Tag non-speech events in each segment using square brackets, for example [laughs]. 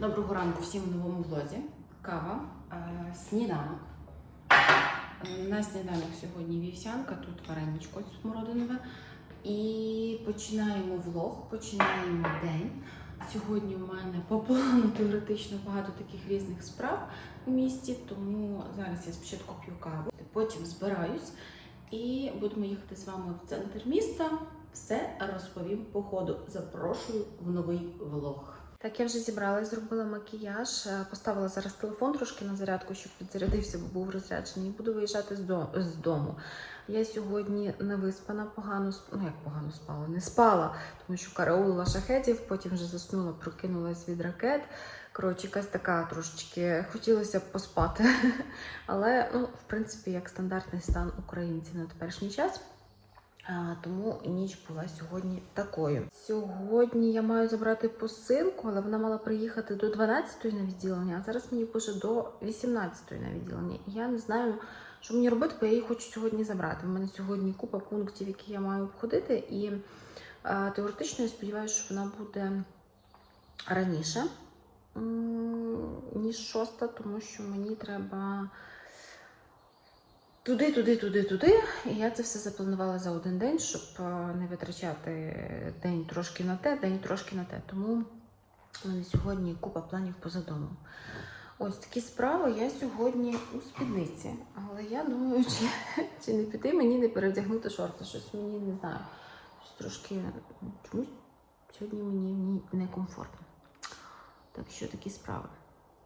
Доброго ранку всім в новому влозі. Кава, е, сніданок. Е, На сніданок сьогодні вівсянка, тут вареничко смородинове. І починаємо влог, починаємо день. Сьогодні у мене по плану теоретично багато таких різних справ у місті, тому зараз я спочатку п'ю каву, потім збираюсь і будемо їхати з вами в центр міста. Все розповім по ходу. Запрошую в новий влог. Так, я вже зібралась, зробила макіяж, е, поставила зараз телефон трошки на зарядку, щоб підзарядився, бо був розряджений. І буду виїжджати з, до... з дому. Я сьогодні не виспана, погано ну як погано спала, не спала, тому що караулила шахетів, потім вже заснула, прокинулась від ракет. Коротше, якась така трошечки хотілося б поспати. [laughs] Але, ну, в принципі, як стандартний стан українців на теперішній час. Тому ніч була сьогодні такою. Сьогодні я маю забрати посилку, але вона мала приїхати до 12-ї на відділення, а зараз мені пише до 18-ї на відділення. І я не знаю, що мені робити, бо я її хочу сьогодні забрати. У мене сьогодні купа пунктів, які я маю обходити, і а, теоретично я сподіваюся, що вона буде раніше, ніж шоста, тому що мені треба. Туди, туди, туди, туди. І я це все запланувала за один день, щоб е, не витрачати день трошки на те, день трошки на те. Тому у мене сьогодні купа планів поза домом. Ось такі справи. Я сьогодні у спідниці. Але я думаю, чи, чи не піти мені не перевдягнути шорти. Щось мені не знаю. Щось трошки чомусь сьогодні мені некомфортно. Так що такі справи.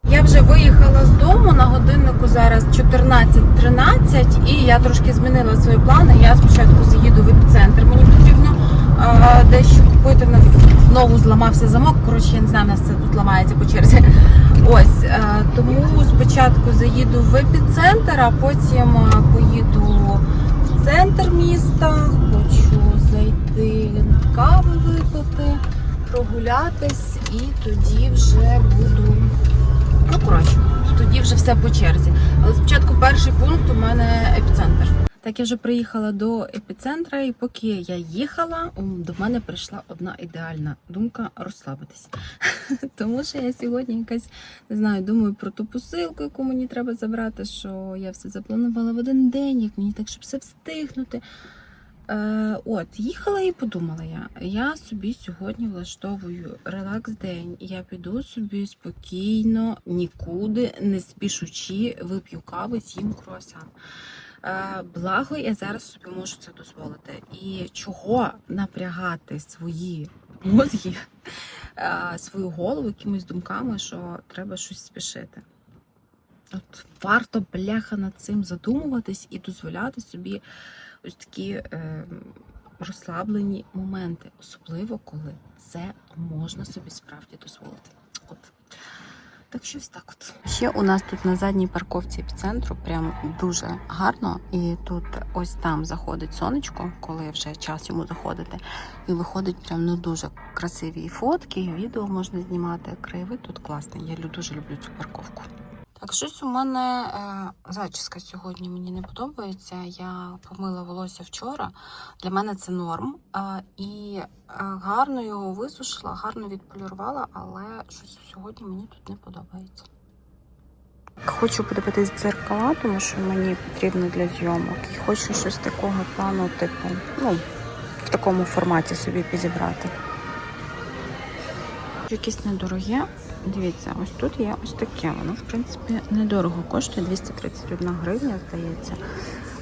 Я вже виїхала з дому на годиннику зараз 14.13 і я трошки змінила свої плани. Я спочатку заїду в епіцентр. Мені потрібно а, дещо купити. Нас знову зламався замок. Коротше, я не знаю, у нас це тут ламається по черзі. Ось а, тому спочатку заїду в епіцентр, а потім поїду в центр міста. Хочу зайти кави випити, прогулятись, і тоді вже буду. Ну, коротше, тоді вже все по черзі. Але спочатку перший пункт у мене епіцентр. Так, я вже приїхала до епіцентра, і поки я їхала, до мене прийшла одна ідеальна думка розслабитись. [laughs] Тому що я сьогодні якась не знаю, думаю про ту посилку, яку мені треба забрати, що я все запланувала в один день, як мені так, щоб все встигнути. Е, от, їхала і подумала я. Я собі сьогодні влаштовую релакс-день. Я піду собі спокійно, нікуди, не спішучи, вип'ю кави, з'їм круасан. Е, благо, я зараз собі можу це дозволити. І чого напрягати свої мозги, е, свою голову якимись думками, що треба щось спішити. От варто бляха над цим задумуватись і дозволяти собі ось такі е, розслаблені моменти, особливо коли це можна собі справді дозволити. От. Так що ось так от. Ще у нас тут на задній парковці епіцентру прям дуже гарно. І тут ось там заходить сонечко, коли вже час йому заходити. І виходить прям ну дуже красиві фотки, відео можна знімати. Краєвид тут класний. Я дуже люблю цю парковку. Так, щось у мене е, зачіска сьогодні мені не подобається. Я помила волосся вчора. Для мене це норм. Е, і е, гарно його висушила, гарно відполірувала, але щось сьогодні мені тут не подобається. Хочу подивитись дзеркала, тому що мені потрібно для зйомок. І хочу щось такого плану, типу, ну, в такому форматі собі підібрати. Якесь недороге. Дивіться, ось тут є ось таке. Воно, в принципі, недорого коштує 231 гривня, здається.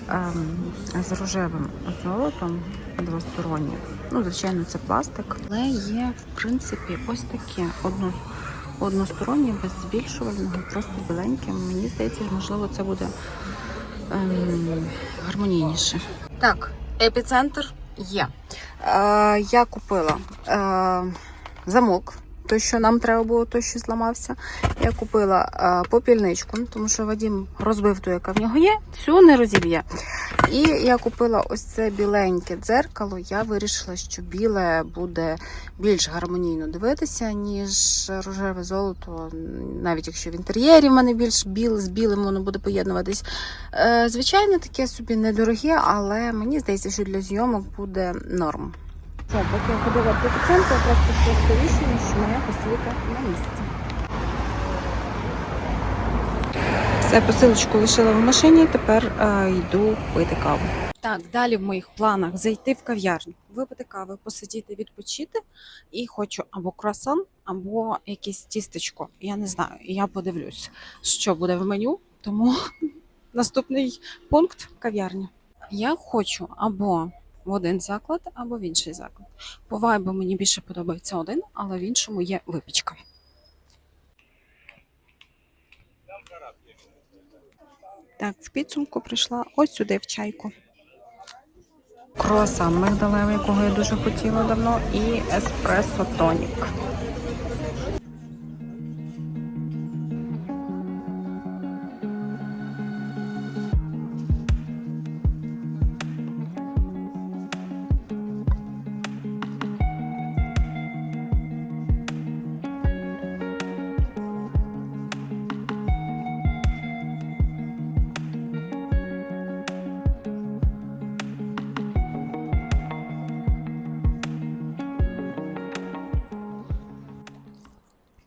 Ем, з рожевим золотом двостороннє. Ну, звичайно, це пластик. Але є, в принципі, ось таке одно, одностороннє, без збільшувального, просто біленьке. Мені здається, можливо, це буде ем, гармонійніше. Так, епіцентр є. Е, я купила е, замок. Той, що нам треба було, той, що зламався. Я купила е, попільничку, тому що Вадим розбив ту, яка в нього є, цю не розіб'є. І я купила ось це біленьке дзеркало. Я вирішила, що біле буде більш гармонійно дивитися, ніж рожеве золото, навіть якщо в інтер'єрі в мене більш біл, з білим воно буде поєднуватись. Е, звичайно, таке собі недороге, але мені здається, що для зйомок буде норм. Поки я ходила по центру, якраз прийшло сповіщення, що моя посилка на місці. Все, посилочку лишила в машині, тепер а, йду пити каву. Так, далі в моїх планах зайти в кав'ярню, випити каву, посидіти, відпочити. І хочу або круасан, або якесь тістечко. Я не знаю, я подивлюсь, що буде в меню, тому [laughs] наступний пункт кав'ярня. Я хочу або в один заклад, або в інший заклад. По вайбу мені більше подобається один, але в іншому є випічка. Так, в підсумку прийшла ось сюди в чайку. Круасан мигдалевий, якого я дуже хотіла давно, і еспресо тонік.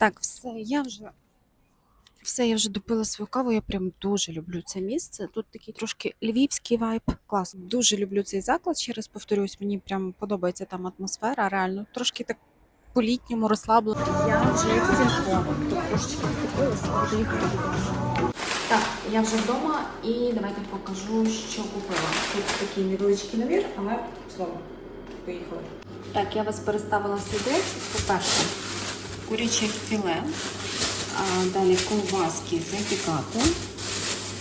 Так, все, я вже все, я вже допила свою каву. Я прям дуже люблю це місце. Тут такий трошки львівський вайб. Клас. Дуже люблю цей заклад. Ще раз повторюсь, мені прям подобається там атмосфера. Реально трошки так по-літньому розслаблено. Я вже в. Тут трошечки буду додому. Так, я вже вдома і давайте покажу, що купила. Тут такий невеличкий набір, але слово, поїхали. Так, я вас переставила сюди. По-перше, куряче філе, а, далі ковбаски запікати,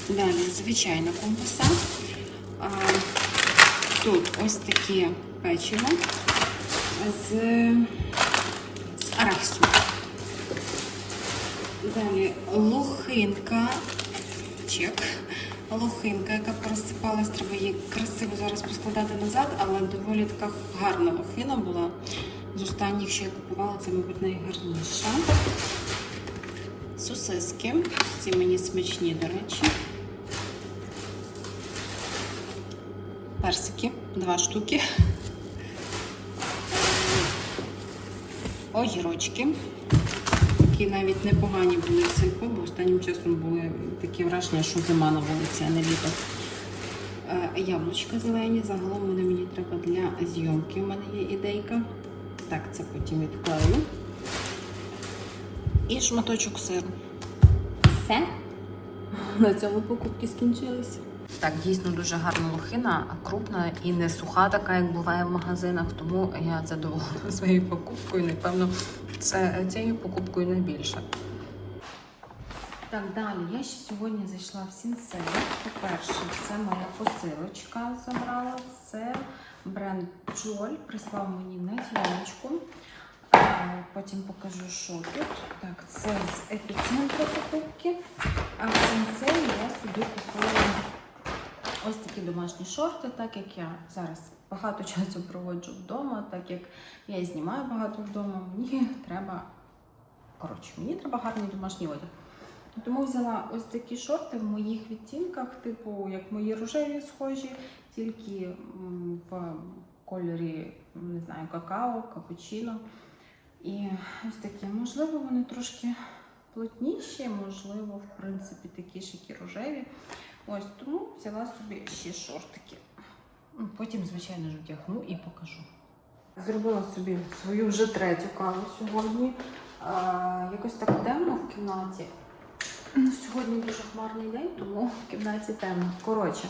далі звичайна ковбаса. А, Тут ось таке печиво з, з арахісу. Далі лохинка, чек, лохинка, яка просипалась, треба її красиво зараз поскладати назад, але доволі така гарна лохина була. З останніх, що я купувала, це, мабуть, найгарніша. Сосиски. Ці мені смачні, до речі. Персики, два штуки. Огірочки. Такі навіть непогані були в бо останнім часом були такі враження, що зима на вулиці, а не літо. Е, Яблучка зелені, загалом вони мені треба для зйомки. У мене є ідейка. Так, це потім відклею. І шматочок сиру. Все. На цьому покупки скінчилися. Так, дійсно дуже гарна лохина, крупна і не суха, така, як буває в магазинах. Тому я задоволена [laughs] своєю покупкою. Напевно, це цією покупкою найбільше. Так, далі. Я ще сьогодні зайшла в Сінсей. По-перше, це моя посилочка забрала. Це бренд Джоль прислав мені на дзвіночку. Е, Потім покажу, що тут. Так, це з епіцентру покупки. А в Сінсей я собі купила ось такі домашні шорти, так як я зараз багато [laughs] часу проводжу вдома, так як я і знімаю багато вдома, мені треба. Коротше, мені треба гарний домашній одяг. Тому взяла ось такі шорти в моїх відтінках, типу, як мої рожеві схожі, тільки в кольорі, не знаю, какао, капучино. І ось такі, можливо, вони трошки плотніші, можливо, в принципі, такі ж, як і рожеві. Ось тому взяла собі ще шортики. Ну, Потім, звичайно ж, вдягну і покажу. Зробила собі свою вже третю каву сьогодні. Якось так темно в кімнаті. Ну, Сьогодні дуже хмарний день, тому в кімнаті темно. Коротше,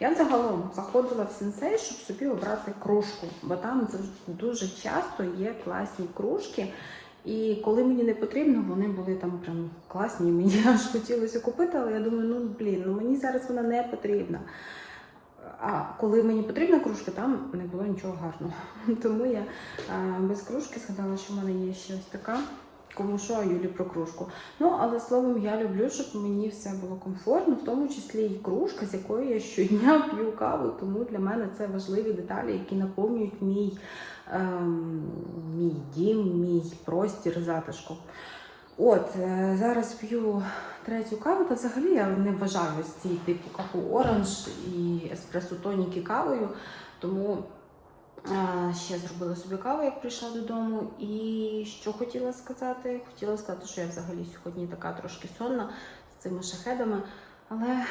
я загалом заходила в сенсей, щоб собі обрати кружку, бо там дуже часто є класні кружки. І коли мені не потрібно, вони були там прям класні. Мені [laughs] аж хотілося купити, але я думаю, ну блін, ну мені зараз вона не потрібна. А коли мені потрібна кружка, там не було нічого гарного. [laughs] Тому я без кружки згадала, що в мене є ще ось така. Кому що, а Юлі про кружку. Ну, але словом, я люблю, щоб мені все було комфортно, в тому числі і кружка, з якої я щодня [laughs] п'ю каву. Тому для мене це важливі деталі, які наповнюють мій, ем, мій дім, мій простір затишку. От, е, зараз п'ю третю каву, та взагалі я не вважаю ось типу капу оранж і еспресо тоніки кавою. Тому ще зробила собі каву, як прийшла додому. І що хотіла сказати? Хотіла сказати, що я взагалі сьогодні така трошки сонна з цими шахедами. Але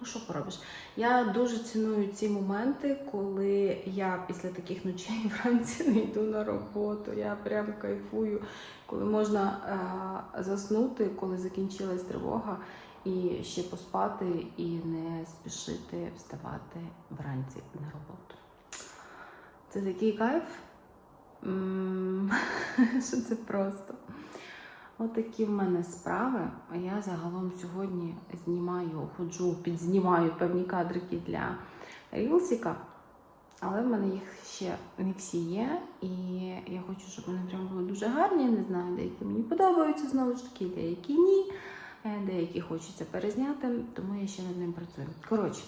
ну що поробиш? Я дуже ціную ці моменти, коли я після таких ночей [laughs] вранці не йду на роботу. Я прям кайфую, коли можна е, заснути, коли закінчилась тривога, і ще поспати, і не спішити вставати вранці на роботу. Це такий кайф, [laughs] що це просто. Отакі в мене справи. Я загалом сьогодні знімаю, ходжу, підзнімаю певні кадрики для Рілсіка. Але в мене їх ще не всі є. І я хочу, щоб вони прям були дуже гарні. Не знаю, деякі мені подобаються знову ж таки, деякі ні. Е, Деякі хочеться перезняти, тому я ще над ним працюю. Коротше,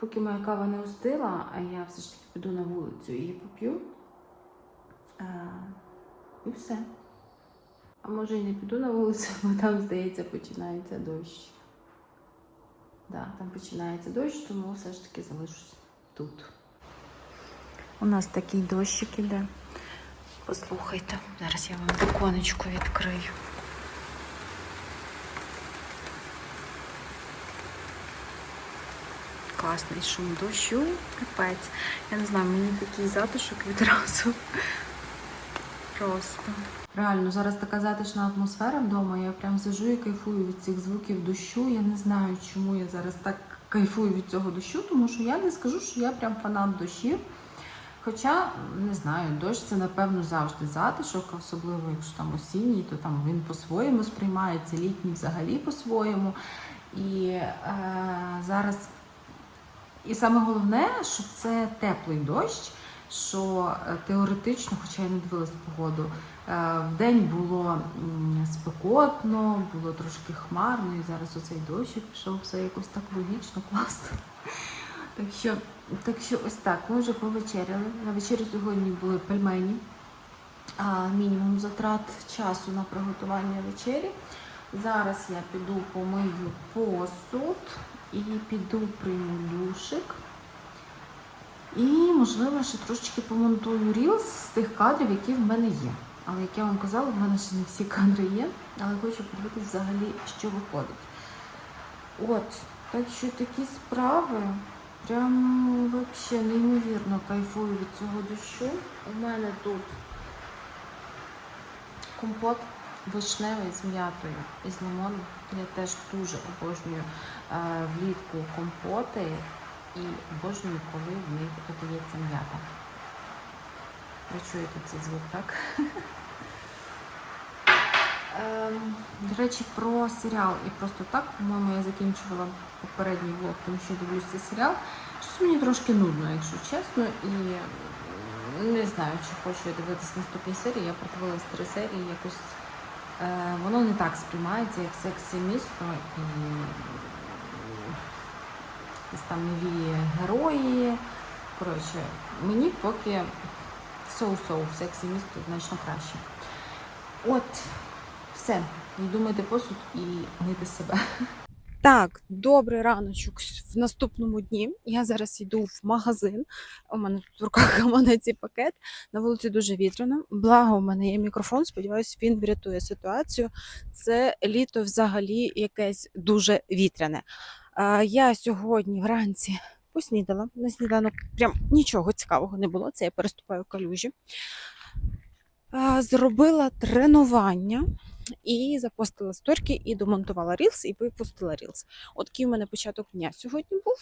поки моя кава не остила, а я все ж таки піду на вулицю її поп'ю. І все. А може і не піду на вулицю, [laughs] бо там, здається, починається дощ. Да, там починається дощ, тому все ж таки залишусь тут. У нас такий дощик іде. Послухайте, зараз я вам віконечко відкрию. Класний шум дощу, капець. Я не знаю, мені такий затишок відразу. Просто. Реально, зараз така затишна атмосфера вдома. Я прям сижу і кайфую від цих звуків дощу. Я не знаю, чому я зараз так кайфую від цього дощу, тому що я не скажу, що я прям фанат дощів. Хоча, не знаю, дощ це напевно завжди затишок, особливо якщо там осінній, то там він по-своєму сприймається, літній взагалі по-своєму. І е, зараз і саме головне, що це теплий дощ, що е, теоретично, хоча я не дивилась погоду, е, вдень було спекотно, було трошки хмарно, і зараз оцей дощик пішов, все якось так логічно, класно. Так що, так що ось так, ми вже повечеряли. На вечері сьогодні були пельмені. А, мінімум затрат часу на приготування вечері. Зараз я піду помию посуд і піду прийму душик. І, можливо, ще трошечки помонтую рілс з тих кадрів, які в мене є. Але як я вам казала, в мене ще не всі кадри є, але хочу подивитися взагалі, що виходить. От, так що такі справи. Прям вообще неймовірно кайфую від цього дощу. У мене тут компот вишневий з м'ятою і з лимоном. Я теж дуже обожнюю влітку компоти і обожнюю, коли в них додається м'ята. Ви чуєте цей звук, так? [laughs] Ем, До речі, про серіал і просто так, по-моєму, я закінчувала попередній влог, тому що дивлюся серіал. Щось мені трошки нудно, якщо чесно, і не знаю, чи хочу я дивитися наступні серії. Я продивилась три серії, якось е, воно не так сприймається, як сексі місто і якісь там нові герої. Коротше, мені поки соу-соу, сексі місто значно краще. От, все. Йду мити посуд і мити себе. Так, добрий раночок в наступному дні. Я зараз йду в магазин. У мене тут в руках гаманець пакет. На вулиці дуже вітряно. Благо, у мене є мікрофон. Сподіваюсь, він врятує ситуацію. Це літо взагалі якесь дуже вітряне. Я сьогодні вранці поснідала. На сніданок прям нічого цікавого не було. Це я переступаю калюжі. Зробила тренування і запостила сторіки, і домонтувала рілс, і випустила рілс. От такий у мене початок дня сьогодні був.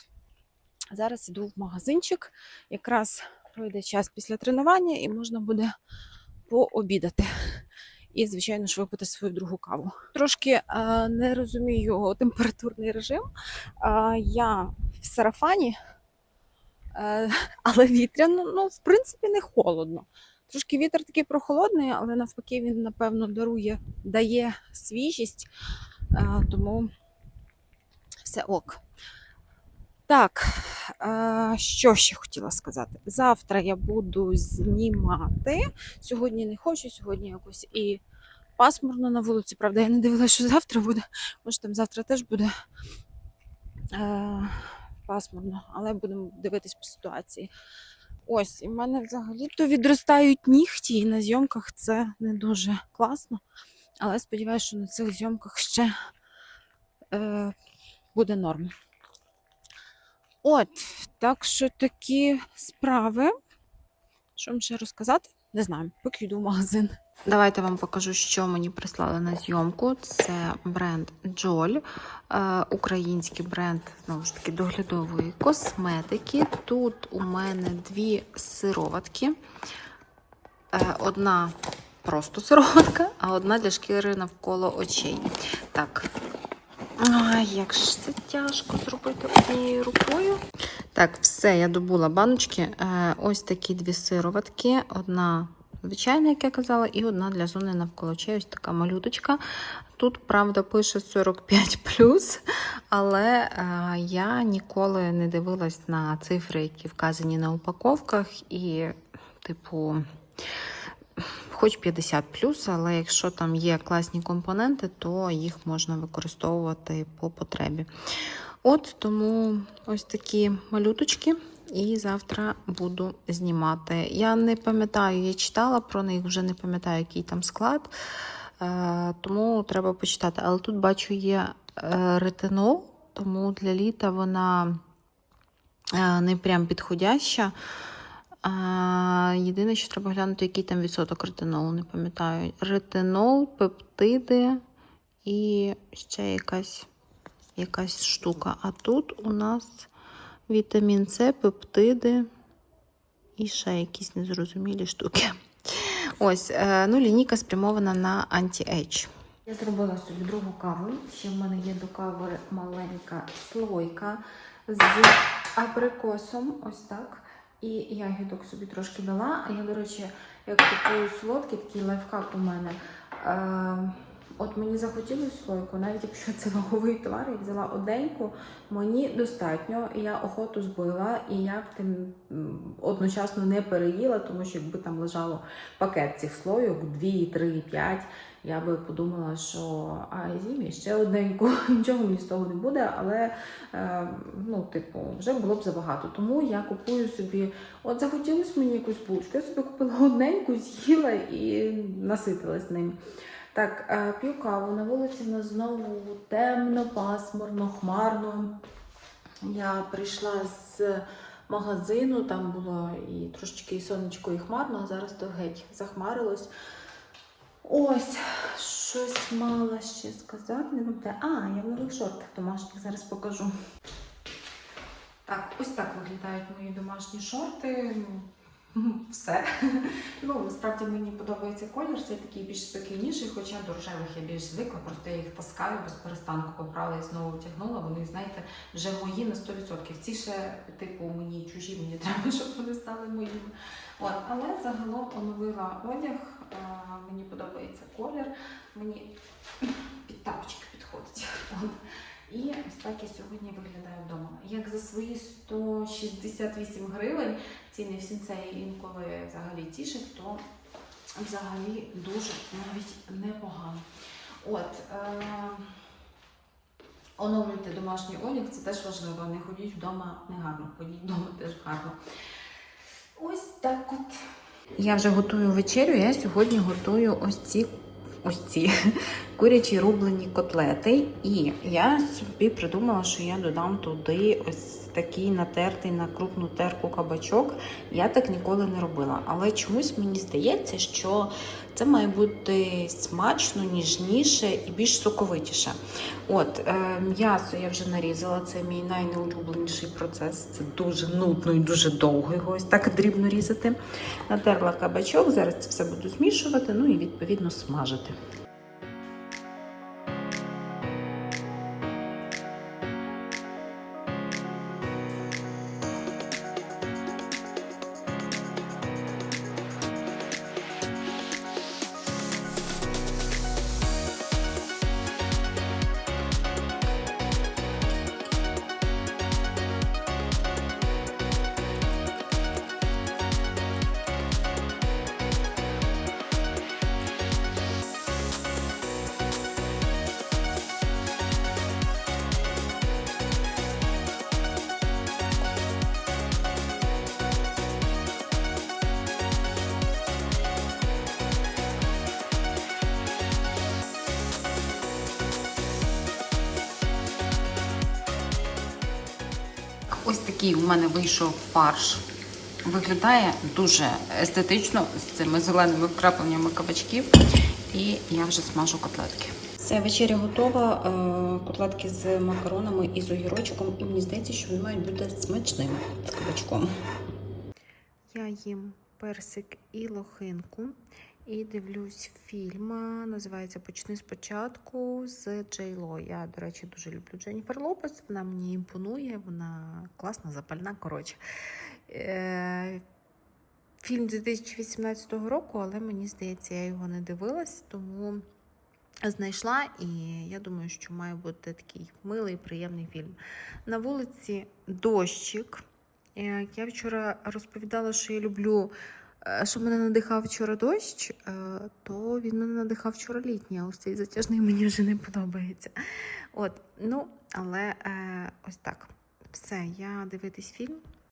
Зараз іду в магазинчик. Якраз пройде час після тренування, і можна буде пообідати. І, звичайно ж, випити свою другу каву. Трошки а, не розумію температурний режим. А, я в сарафані, е, але вітряно, ну, в принципі, не холодно. Трошки вітер такий прохолодний, але навпаки він, напевно, дарує, дає свіжість, а, тому все ок. Так, що ще хотіла сказати? Завтра я буду знімати. Сьогодні не хочу, сьогодні якось і пасмурно на вулиці. Правда, я не дивилася, що завтра буде. Може, там завтра теж буде е, пасмурно, але будемо дивитись по ситуації. Ось, і в мене взагалі-то відростають нігті, і на зйомках це не дуже класно. Але сподіваюся, що на цих зйомках ще е, буде норм. От, так що такі справи. Що вам ще розказати? Не знаю, поки йду в магазин. Давайте вам покажу, що мені прислали на зйомку. Це бренд Джоль, е, український бренд знову ж таки доглядової косметики. Тут у мене дві сироватки. Е, Одна просто сироватка, а одна для шкіри навколо очей. Так. Ай, як ж це тяжко зробити однією рукою. Так, все, я добула баночки. Е, ось такі дві сироватки. Одна звичайна, як я казала, і одна для зони навколо очей. Ось така малюточка. Тут, правда, пише 45, але е, я ніколи не дивилась на цифри, які вказані на упаковках, і, типу, хоч 50 але якщо там є класні компоненти, то їх можна використовувати по потребі. От тому ось такі малюточки. І завтра буду знімати. Я не пам'ятаю, я читала про них, вже не пам'ятаю, який там склад. Е, тому треба почитати. Але тут бачу є е, ретинол, тому для літа вона е, не прям підходяща. А, єдине, що треба глянути, який там відсоток ретинолу, не пам'ятаю. Ретинол, пептиди і ще якась, якась штука. А тут у нас вітамін С, пептиди і ще якісь незрозумілі штуки. Ось, е, ну, лінійка спрямована на анті-ейдж. Я зробила собі другу каву. Ще в мене є до кави маленька слойка з абрикосом. Ось так. І ягідок собі трошки дала. Я, до речі, як купую солодкі, такий лайфхак у мене. От мені захотілося слойку, навіть якщо це ваговий товар, я взяла оденьку, мені достатньо, я охоту збила, і я б тим одночасно не переїла, тому що якби там лежало пакет цих слойок, 2, 3, 5, я би подумала, що а зім'я ще одненьку, [laughs] нічого мені з того не буде, але е, ну, типу, вже було б забагато. Тому я купую собі, от захотілося мені якусь булочку, я собі купила одненьку, з'їла і наситилась ним. Так, е, п'ю каву. На вулиці в нас знову темно, пасмурно, хмарно. Я прийшла з магазину, там було і трошечки і сонечко, і хмарно, а зараз то геть захмарилось. Ось, щось мала ще сказати. Не пам'ятаю. А, я в нових шортах домашніх зараз покажу. Так, ось так виглядають мої домашні шорти. Все. [laughs] Ну, насправді мені подобається колір, цей такий більш спокійніший, хоча до рожевих я більш звикла, просто я їх таскаю без перестанку, побрала і знову втягнула. Вони, знаєте, вже мої на 100%. Ці ще, типу, мені чужі, мені треба, [laughs] щоб вони стали моїми. От, але загалом оновила одяг. Е, Мені подобається колір, мені під тапочки підходить. От. І ось так я сьогодні виглядаю вдома. Як за свої 168 гривень, ціни в сінцеї інколи взагалі тішать, то взагалі дуже навіть непогано. От, е- оновлюйте домашній одяг, це теж важливо. Не ходіть вдома негарно, ходіть вдома теж гарно. Ось так от. Я вже готую вечерю. Я сьогодні готую ось ці ось ці [laughs] курячі рублені котлети. І я собі придумала, що я додам туди ось такий натертий на крупну терку кабачок. Я так ніколи не робила. Але чомусь мені здається, що це має бути смачно, ніжніше і більш соковитіше. От, е, м'ясо я вже нарізала, це мій найнеулюбленіший процес. Це дуже нудно і дуже довго його ось так дрібно різати. Натерла кабачок, зараз це все буду змішувати, ну і відповідно смажити. Такий у мене вийшов фарш. Виглядає дуже естетично з цими зеленими вкрапленнями кабачків. І я вже смажу котлетки. Все, вечеря готова. Е, Котлетки з макаронами і з огірочком. І мені здається, що вони мають бути смачними з кабачком. Я їм персик і лохинку. І дивлюсь фільм. Називається Почни спочатку з Джей Ло. Я, до речі, дуже люблю Дженніфер Лопес. Вона мені імпонує, вона класна, запальна. Коротше. Е, Фільм 2018 року, але мені здається, я його не дивилась, тому знайшла, і я думаю, що має бути такий милий, приємний фільм. На вулиці дощик. Е, Я вчора розповідала, що я люблю, е, що мене надихав вчора дощ, е, то він мене надихав вчора літній, а ось цей затяжний [laughs] мені вже не подобається. От, ну, але е, ось так. Все, я дивитись фільм.